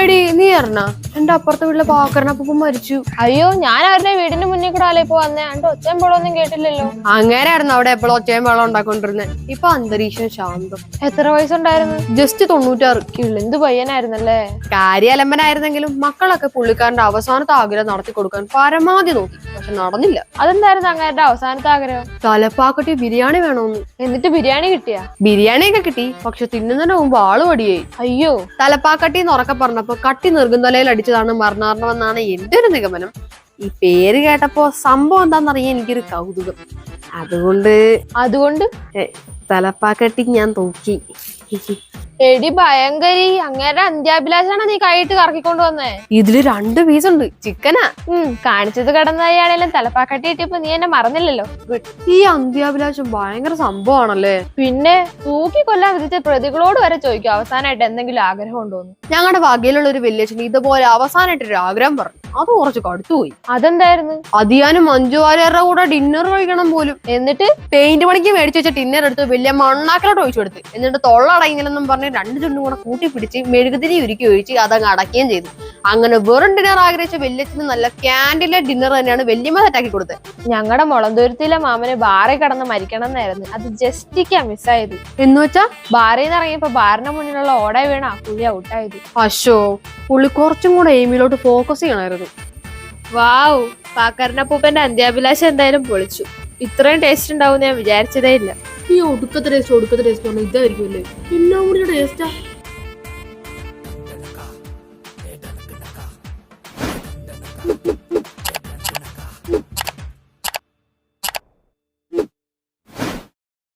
എടി നീ അറിഞ്ഞ? എന്റെ അപ്പുറത്തെ വീട്ടിലെ പാക്കറിനപ്പം മരിച്ചു. അയ്യോ ഞാൻ അവരുടെ വീടിന്റെ മുന്നിൽ കൂടെ ആലേ ഇപ്പൊ വന്നേ? അണ്ട് ഒച്ചയും പോളൊന്നും കേട്ടില്ലല്ലോ. അങ്ങനെയായിരുന്നു അവിടെ എപ്പോഴും ഒച്ചയും വെള്ളം ഉണ്ടാക്കൊണ്ടിരുന്നത് ഇപ്പൊ അന്തരീക്ഷം ശാന്തം. എത്ര വയസ്സുണ്ടായിരുന്നു? ജസ്റ്റ് തൊണ്ണൂറ്റാറ്. എന്ത് പയ്യനായിരുന്നല്ലേ? കാര്യാലമ്പനായിരുന്നെങ്കിലും മക്കളൊക്കെ പുള്ളിക്കാരന്റെ അവസാനത്തെ ആഗ്രഹം നടത്തി കൊടുക്കാൻ പരമാവധി നോക്കി. പക്ഷെ നടന്നില്ല. അതെന്തായിരുന്നു അങ്ങേരുടെ അവസാനത്തെ ആഗ്രഹം? തലപ്പാക്കട്ടി ബിരിയാണി വേണമെന്ന് എന്നിട്ട് ബിരിയാണി കിട്ടിയാ? ബിരിയാണിയൊക്കെ കിട്ടി പക്ഷെ തിന്നുന്നതിന് മുമ്പ് ആൾ അടിയായി അയ്യോ. തലപ്പാക്കട്ടി എന്ന് ഉറക്കെ പറഞ്ഞപ്പോ കട്ടി നെറുകുന്തലയിൽ അടിച്ചതാണ് മരണാർണമെന്നാണ് എന്റെ ഒരു നിഗമനം. ഈ പേര് കേട്ടപ്പോ സംഭവം എന്താണെന്നറിയാൻ എനിക്കൊരു കൗതുകം. അതുകൊണ്ട് അതുകൊണ്ട് തലപ്പാക്കട്ടി ഞാൻ തൂക്കി എടി ഭയങ്കരി അങ്ങേരുടെ അന്ത്യാഭിലാഷാണ് നീ കൈയിട്ട് കറക്കിക്കൊണ്ട് വന്നേ? ഇതിൽ രണ്ട് പീസ് ഉണ്ട്. ചിക്കനാ. ഉം കാണിച്ചത് കടന്നതായാണേലും തലപ്പാക്കട്ടി കിട്ടിയപ്പോ നീ എന്നെ മറന്നില്ലല്ലോ. ഈ അന്ത്യാഭിലാഷം ഭയങ്കര സംഭവമാണല്ലേ? പിന്നെ തൂക്കി കൊല്ലാൻ വിധിച്ച പ്രതികളോട് വരെ ചോദിക്കും അവസാനമായിട്ട് എന്തെങ്കിലും ആഗ്രഹം ഉണ്ടോന്ന്. ഞങ്ങളുടെ വകയിലുള്ള ഒരു വല്യച്ഛൻ ഇതുപോലെ അവസാനമായിട്ട് ഒരു ആഗ്രഹം പറഞ്ഞു. അത് കുറച്ച് കടുത്തുപോയി അതെന്തായിരുന്നു? അതിയാനും മഞ്ജു വാര്യരുടെ കൂടെ ഡിന്നർ കഴിക്കണം പോലും. എന്നിട്ട് പെയിന്റ് പണിക്ക് മേടിച്ചു വെച്ച ടിന്നർ എടുത്ത് വലിയ മണ്ണാക്കലോട്ട് ഒഴിച്ചു കൊടുത്ത്. എന്നിട്ട് തൊള്ളടങ്ങില്ലെന്നും പറഞ്ഞ് രണ്ട് ചുണ്ടും കൂടെ കൂട്ടി പിടിച്ച് മെഴുകുതിരി ഉരുക്കി ഒഴിച്ച് അതങ്ങ് അടക്കുകയും ചെയ്തു. അങ്ങനെ വെറും ഡിന്നർ ആഗ്രഹിച്ച വല്യച്ഛന് നല്ല ക്യാൻഡിലെ ഡിന്നർ തന്നെയാണ് വല്യമ്മ സെറ്റാക്കി കൊടുത്തത്. ഞങ്ങളുടെ മുളന്തൂരത്തിലെ മാമന് ബാറിൽ കടന്ന് മരിക്കണം എന്നായിരുന്നു അത് ജസ്റ്റിക്കാ മിസ്സായത് എന്ന് വെച്ചാ? ബാറിൽ നിന്ന് ഇറങ്ങിയപ്പോ ബാറിന്റെ മുന്നിലുള്ള ഓട വീണ പുള്ളി ഔട്ടായത്. അശോ പുള്ളി കുറച്ചും കൂടെ എയിമിലോട്ട് ഫോക്കസ് ചെയ്യണമായിരുന്നു വാവ് പാക്കറിനപ്പൂപ്പന്റെ അന്ത്യാഭിലാഷം എന്തായാലും പൊളിച്ചു. ഇത്രയും ടേസ്റ്റ് ഉണ്ടാവും ഞാൻ വിചാരിച്ചതേ ഇല്ല. ഈ ഒടുക്കത്തെ ടേസ്റ്റ് ഒടുക്കത്തെ ടേസ്റ്റ് ഇതായിരിക്കും അല്ലേ? എല്ലാം കൂടി ടേസ്റ്റാ